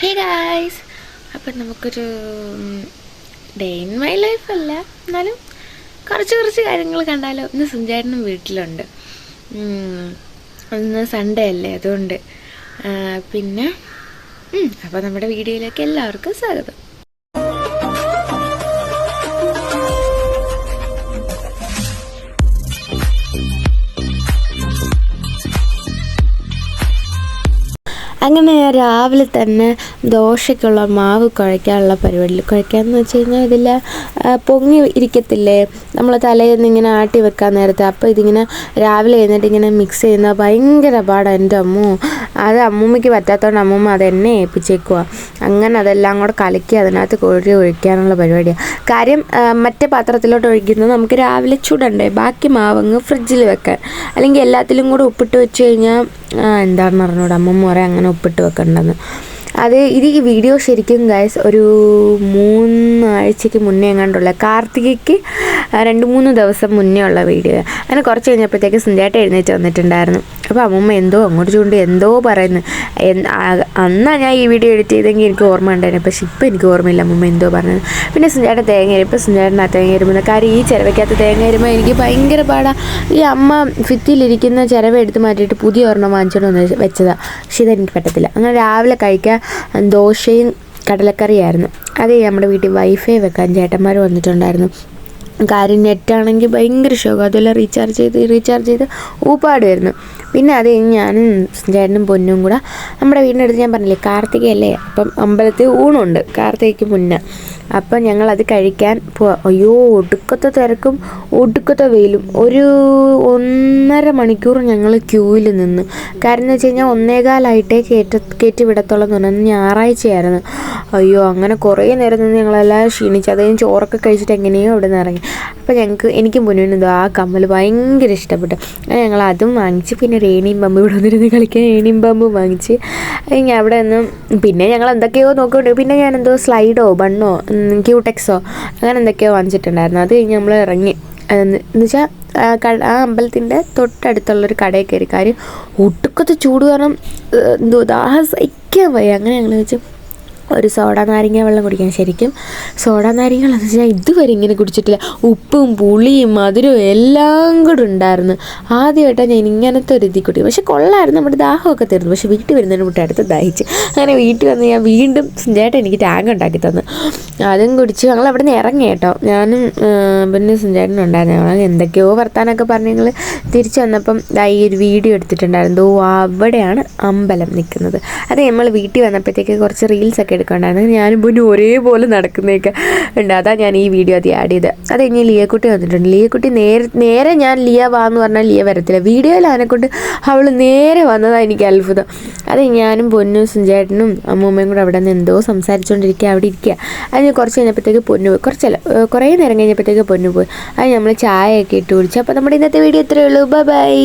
Hey guys അപ്പം നമുക്കൊരു day in my life അല്ല. എന്നാലും കുറച്ച് കുറച്ച് കാര്യങ്ങൾ കണ്ടാലോ. ഇന്ന് സുഞ്ചാരനും വീട്ടിലുണ്ട്. ഇന്ന് സൺഡേ അല്ലേ അതുകൊണ്ട്. പിന്നെ അപ്പോൾ നമ്മുടെ വീഡിയോയിലേക്ക് എല്ലാവർക്കും സ്വാഗതം. അങ്ങനെ രാവിലെ തന്നെ ദോശയ്ക്കുള്ള മാവ് കുഴയ്ക്കാനുള്ള പരിപാടിയിൽ കുഴയ്ക്കാന്ന് വെച്ച് കഴിഞ്ഞാൽ ഇതിൽ പൊങ്ങി ഇരിക്കത്തില്ലേ? നമ്മൾ തലേന്ന് ഇങ്ങനെ ആട്ടി വെക്കാൻ നേരത്തെ. അപ്പോൾ ഇതിങ്ങനെ രാവിലെ എഴുന്നേറ്റ് ഇങ്ങനെ മിക്സ് ചെയ്യുന്ന ഭയങ്കര പാടാണ് എന്റെ അമ്മു അത് അമ്മൂമ്മയ്ക്ക് പറ്റാത്തതുകൊണ്ട് അമ്മൂമ്മ അത് എന്നെ ഏൽപ്പിച്ചേക്കുക അങ്ങനെ അതെല്ലാം കൂടെ കലക്കി അതിനകത്ത് കോഴി ഒഴിക്കാനുള്ള പരിപാടിയാണ് കാര്യം മറ്റേ പാത്രത്തിലോട്ട് ഒഴിക്കുന്നത് നമുക്ക് രാവിലെ ചുടണ്ടേ? ബാക്കി മാവങ്ങ് ഫ്രിഡ്ജിൽ വെക്കാൻ. അല്ലെങ്കിൽ എല്ലാത്തിലും കൂടെ ഉപ്പിട്ട് വെച്ച് കഴിഞ്ഞാൽ എന്താണെന്ന് അറിഞ്ഞൂടെ അമ്മമ്മ പറയാം അങ്ങനെ ഉപ്പിട്ട് വെക്കണ്ടെന്ന്. അത് ഇത് ഈ വീഡിയോ ശരിക്കും ഗൈസ് ഒരു മൂന്നാഴ്ചയ്ക്ക് മുന്നേ എങ്ങാണ്ടുള്ള കാർത്തികയ്ക്ക് രണ്ട് മൂന്ന് ദിവസം മുന്നേ ഉള്ള വീഡിയോ അങ്ങനെ കുറച്ച് കഴിഞ്ഞപ്പോഴത്തേക്ക് സുന്ദരേട്ട എഴുന്നേറ്റ് വന്നിട്ടുണ്ടായിരുന്നു. അപ്പോൾ അമ്മമ്മ എന്തോ അങ്ങോട്ട് ചൂണ്ട് എന്തോ പറയുന്നു. അന്നാണ് അന്നാ ഞാൻ ഈ വീഡിയോ എഡിറ്റ് ചെയ്തെങ്കിൽ എനിക്ക് ഓർമ്മ ഉണ്ടായിരുന്നു. പക്ഷെ ഇപ്പോൾ എനിക്ക് ഓർമ്മയില്ല അമ്മമ്മ എന്തോ പറഞ്ഞത്. പിന്നെ സുന്ദരേട്ടൻ തേങ്ങ അരിപ്പോൾ സുന്ദരേട്ടൻ ആ തേങ്ങ വരുമ്പോൾ കാര്യം ഈ ചിലവയ്ക്കകത്ത് തേങ്ങ വരുമ്പോൾ എനിക്ക് ഭയങ്കര പാടാണ് ഈ അമ്മ ഫിത്തിലിരിക്കുന്ന ചിലവ എടുത്ത് മാറ്റിയിട്ട് പുതിയ ഒരെണ്ണം വാങ്ങിച്ചോണ്ട് വന്ന് വെച്ചതാണ് പക്ഷേ ഇതെനിക്ക് പറ്റത്തില്ല. അങ്ങനെ രാവിലെ കഴിക്കാൻ ദോശയും കടലക്കറിയായിരുന്നു. അത് നമ്മുടെ വീട്ടിൽ വൈഫൈ വെക്കാൻ ചേട്ടന്മാർ വന്നിട്ടുണ്ടായിരുന്നു. കാര്യം നെറ്റാണെങ്കിൽ ഭയങ്കര ഷോക്ക് അതുപോലെ റീചാർജ് ചെയ്ത് റീചാർജ് ചെയ്ത് ഊപ്പാടുമായിരുന്നു. പിന്നെ അത് കഴിഞ്ഞ് ഞാനും ചേട്ടനും പൊന്നും കൂടെ നമ്മുടെ വീടിന്റെ അടുത്ത് ഞാൻ പറഞ്ഞില്ലേ കാർത്തികയല്ലേ? അപ്പം അമ്പലത്തിൽ ഊണുണ്ട് കാർത്തികയ്ക്ക് മുന്നേ. അപ്പം ഞങ്ങളത് കഴിക്കാൻ പോവാ. അയ്യോ ഒടുക്കത്തെ തിരക്കും ഒടുക്കത്തെ വെയിലും. ഒരു ഒന്നര മണിക്കൂർ ഞങ്ങൾ ക്യൂവിൽ നിന്ന്. കാരണം എന്ന് വെച്ച് കഴിഞ്ഞാൽ ഒന്നേകാലായിട്ടേ കയറ്റ കയറ്റി വിടത്തുള്ളൂ എന്ന് പറഞ്ഞാൽ ഞായറാഴ്ചയായിരുന്നു. അയ്യോ അങ്ങനെ കുറേ നേരം നിന്ന് ഞങ്ങളെല്ലാം ക്ഷീണിച്ചു അത് കഴിഞ്ഞ് ചോറൊക്കെ കഴിച്ചിട്ട് എങ്ങനെയോ അവിടെ നിന്ന് ഇറങ്ങി. അപ്പോൾ ഞങ്ങൾക്ക് എനിക്ക് പൊന്നിനും ഇതോ ആ കമ്മൽ ഭയങ്കര ഇഷ്ടപ്പെട്ടു. ഞങ്ങൾ അതും വാങ്ങിച്ച് പിന്നെ റേണിയും പമ്പ് ഇവിടെ വന്നിരുന്ന് കളിക്കാൻ റേണിയും ബമ്പും വാങ്ങിച്ച്. ഞാൻ അവിടെ നിന്ന് പിന്നെ ഞങ്ങൾ എന്തൊക്കെയോ നോക്കിക്കൊണ്ട് പിന്നെ ഞാൻ എന്തോ സ്ലൈഡോ ബണ്ണോ ക്യൂടെക്സോ അങ്ങനെ എന്തൊക്കെയോ വാങ്ങിച്ചിട്ടുണ്ടായിരുന്നു. അത് കഴിഞ്ഞ് നമ്മൾ ഇറങ്ങി. എന്ന് വെച്ചാൽ ആ അമ്പലത്തിന്റെ തൊട്ടടുത്തുള്ളൊരു കടയിൽ കയറി കാര്യം ഒട്ടുക്കത്തെ ചൂട് കാരണം എന്തോ ദാഹം സഹിക്കാൻ വയ്യ. അങ്ങനെ ഞങ്ങൾ വെച്ച് ഒരു സോഡ നാരങ്ങ വെള്ളം കുടിക്കാൻ ശരിക്കും. സോഡ നാരങ്ങ വെള്ളം എന്ന് വെച്ചാൽ ഇതുവരെ ഇങ്ങനെ കുടിച്ചിട്ടില്ല. ഉപ്പും പുളിയും മധുരവും എല്ലാം കൂടെ ഉണ്ടായിരുന്നു. ആദ്യമായിട്ടാണ് ഞാൻ ഇങ്ങനത്തെ ഒരു ഇതിൽ കുടി പക്ഷെ കൊള്ളായിരുന്നു. നമ്മുടെ ദാഹമൊക്കെ തീർന്നു. പക്ഷെ വീട്ടിൽ വരുന്നതിന് മുട്ട അടുത്ത് ദാഹിച്ച്. അങ്ങനെ വീട്ടിൽ വന്ന് ഞാൻ വീണ്ടും സുഞ്ചേട്ടൻ എനിക്ക് ടാങ്ക് ഉണ്ടാക്കി തന്നു. അതും കുടിച്ച് ഞങ്ങൾ അവിടെ നിന്ന് ഇറങ്ങി കേട്ടോ. ഞാനും പിന്നെ സുഞ്ചേട്ടനും ഉണ്ടായിരുന്നു. ഞങ്ങൾ എന്തൊക്കെയോ വർത്താനമൊക്കെ പറഞ്ഞ് ഞങ്ങൾ തിരിച്ചു വന്നപ്പം ഈ ഒരു വീഡിയോ എടുത്തിട്ടുണ്ടായിരുന്നു. അവിടെയാണ് അമ്പലം നിൽക്കുന്നത്. അത് നമ്മൾ വീട്ടിൽ വന്നപ്പോഴത്തേക്ക് കുറച്ച് റീൽസ് ഒക്കെ എടുക്കണ്ടായിരുന്നു. ഞാനും പൊന്നു ഒരേപോലെ നടക്കുന്നതൊക്കെ ഉണ്ട്. അതാ ഞാൻ ഈ വീഡിയോ അത് ആഡ് ചെയ്ത് അത് കഴിഞ്ഞ് ലിയക്കുട്ടി വന്നിട്ടുണ്ട്. ലിയക്കുട്ടി നേരെ നേരെ ഞാൻ ലിയ വാ എന്ന് പറഞ്ഞാൽ ലിയ വരത്തില്ല. വീഡിയോയിൽ ആനെക്കൊണ്ട് അവൾ നേരെ വന്നതാണ് എനിക്ക് അത്ഭുതം. അത് ഞാനും പൊന്നും സുഞ്ചേട്ടനും അമ്മൂമ്മയും കൂടെ അവിടെ നിന്ന് എന്തോ സംസാരിച്ചുകൊണ്ടിരിക്കുക അവിടെ ഇരിക്കുക അതിന് കുറച്ച് കഴിഞ്ഞപ്പോഴത്തേക്ക് പൊന്നു പോയി. കുറച്ചല്ല കുറേ നേരം കഴിഞ്ഞപ്പോഴത്തേക്ക് പൊന്നു പോയി. അത് നമ്മൾ ചായയൊക്കെ ഇട്ട് കുടിച്ചു. അപ്പോൾ നമ്മുടെ ഇന്നത്തെ വീഡിയോ ഇത്രയേ ഉള്ളൂ. Bye bye